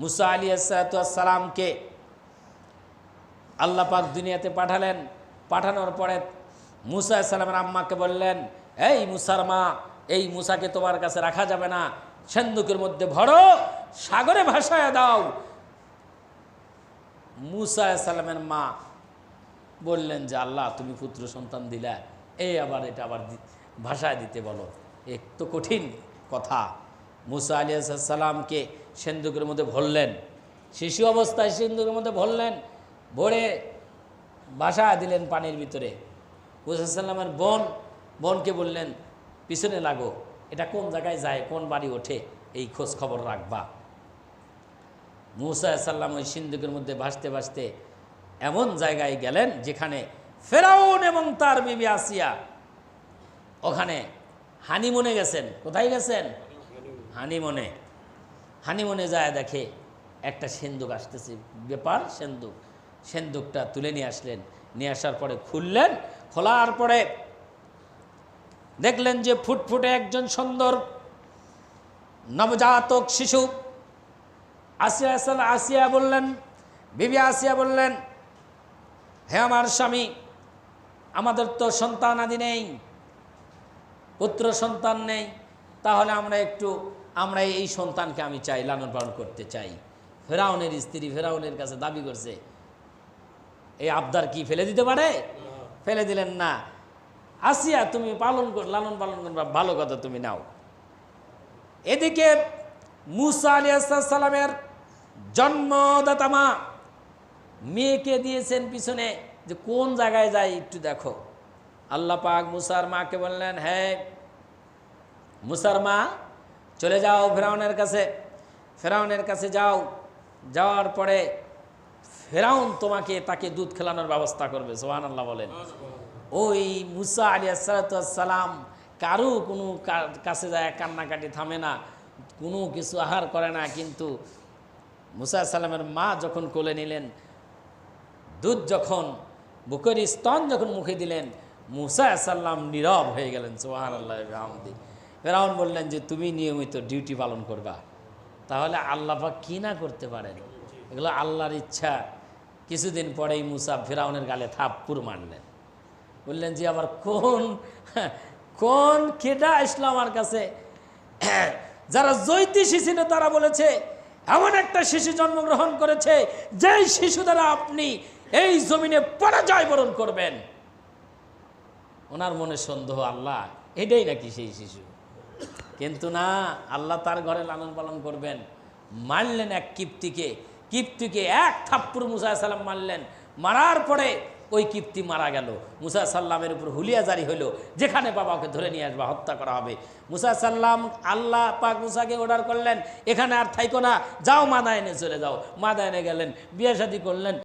মুসা আলী সালামকে আল্লাহ পাক দুনিয়াতে পাঠালেন। পাঠানোর পরে মুসা সালামের আম্মাকে বললেন, এই মুসার মা, এই মুসাকে তোমার কাছে রাখা যাবে না। সেন্দুকের মধ্যে ভরো, সাগরে ভাসায় দাও। মুসা সালামের মা বললেন যে, আল্লাহ, তুমি পুত্র সন্তান দিলা এই আবার এটা আবার ভাষায় দিতে বলো। এক তো কঠিন কথা। মুসা আলী সাল্লামকে সেন্দুকের মধ্যে ভরলেন। শিশু অবস্থায় সেন্দুকের মধ্যে ভরলেন, ভরে বাসা দিলেন পানির ভিতরে। সাল্লামের বোন, বোনকে বললেন, পিছনে লাগো, এটা কোন জায়গায় যায়, কোন বাড়ি ওঠে, এই খোঁজ খবর রাখবা। মুসা সাল্লাম ওই সিন্ধুকের মধ্যে ভাসতে ভাসতে এমন জায়গায় গেলেন যেখানে ফেরাউন এবং তার বিবি আসিয়া, ওখানে হানিমনে গেছেন। কোথায় গেছেন? হানিমনে হানিমনে যায় দেখে একটা সেন্দুক আসতেছে। ব্যাপার, সেন্দুক। সেন্দুকটা তুলে নিয়ে আসলেন। নিয়ে আসার পরে খুললেন, খোলার পরে দেখলেন যে ফুটফুটে একজন সুন্দর নবজাতক শিশু। আসিয়া আসাল আসিয়া বললেন, বিবি আসিয়া বললেন, হে আমার স্বামী, আমাদের তো সন্তান আদি নেই, পুত্র সন্তান নেই। তাহলে আমরা একটু আমরা এই সন্তানকে আমি চাই লালন পালন করতে চাই। ফেরাউনের স্ত্রী ফেরাউনের কাছে দাবি করছে এই আবদার কি ফেলে দিতে পারে? ফেলে দিলেন না। আসিয়া তুমি পালন কর লালন পালন করবা ভালো কথা তুমি নাও। এদিকে মুসা আলী সালামের জন্মদাতা মা মেয়েকে দিয়েছেন পিছনে যে কোন জায়গায় যায় একটু দেখো। আল্লাহ পাক মুসার মাকে বললেন হ্যাঁ মুসার মা চলে যাও ফেরাউনের কাছে। ফেরাউনের কাছে যাও। যাওয়ার পরে ফেরাউন তোমাকে, তাকে দুধ খেলানোর ব্যবস্থা করবে সোহান আল্লাহ বলেন। ওই মুসা আলী সালাম কারও কোনো কাছে যায়, কান্নাকাটি থামে না, কোনো কিছু আহার করে না, কিন্তু মুসা সাল্লামের মা যখন কোলে নিলেন, দুধ যখন, বুকের স্তন যখন মুখে দিলেন, মুসা সাল্লাম নীরব হয়ে গেলেন সোহান আল্লাহ ফেরাউন বললেন যে, তুমি নিয়মিত ডিউটি পালন করবা। তাহলে আল্লাহ কি না করতে পারেন? এগুলো আল্লাহর ইচ্ছা। কিছুদিন পরেই মুসা ফেরাউনের গালে থাপ্পুর মারলেন। বললেন যে আবার কোন কোন কেডা আসলো আমার কাছে? যারা জ্যোতিষী ছিল, তারা বলেছে, এমন একটা শিশু জন্মগ্রহণ করেছে, যেই শিশু দ্বারা আপনি এই জমিনে পরাজয় বরণ করবেন। ওনার মনে সন্দেহ, আল্লাহ, এটাই নাকি সেই শিশু? কিন্তু না, আল্লাহ তার ঘরে লালন পালন করবেন। মারলেন এক কিপ্তিকে। কিপ্তিকে এক থাপ্পুর মুসা সাল্লাম মারলেন। মারার পরে ওই কিপ্তি মারা গেল। মুসা সাল্লামের উপর হুলিয়া জারি হলো। যেখানে বাবাকে ধরে নিয়ে আসবা, হত্যা করা হবে। মুসা সাল্লাম আল্লাহ পাক মুসাকে অর্ডার করলেন। এখানে আর থাইকো না। যাও মাদায়নে চলে যাও। মাদায়নে গেলেন, বিয়ে শাদী করলেন।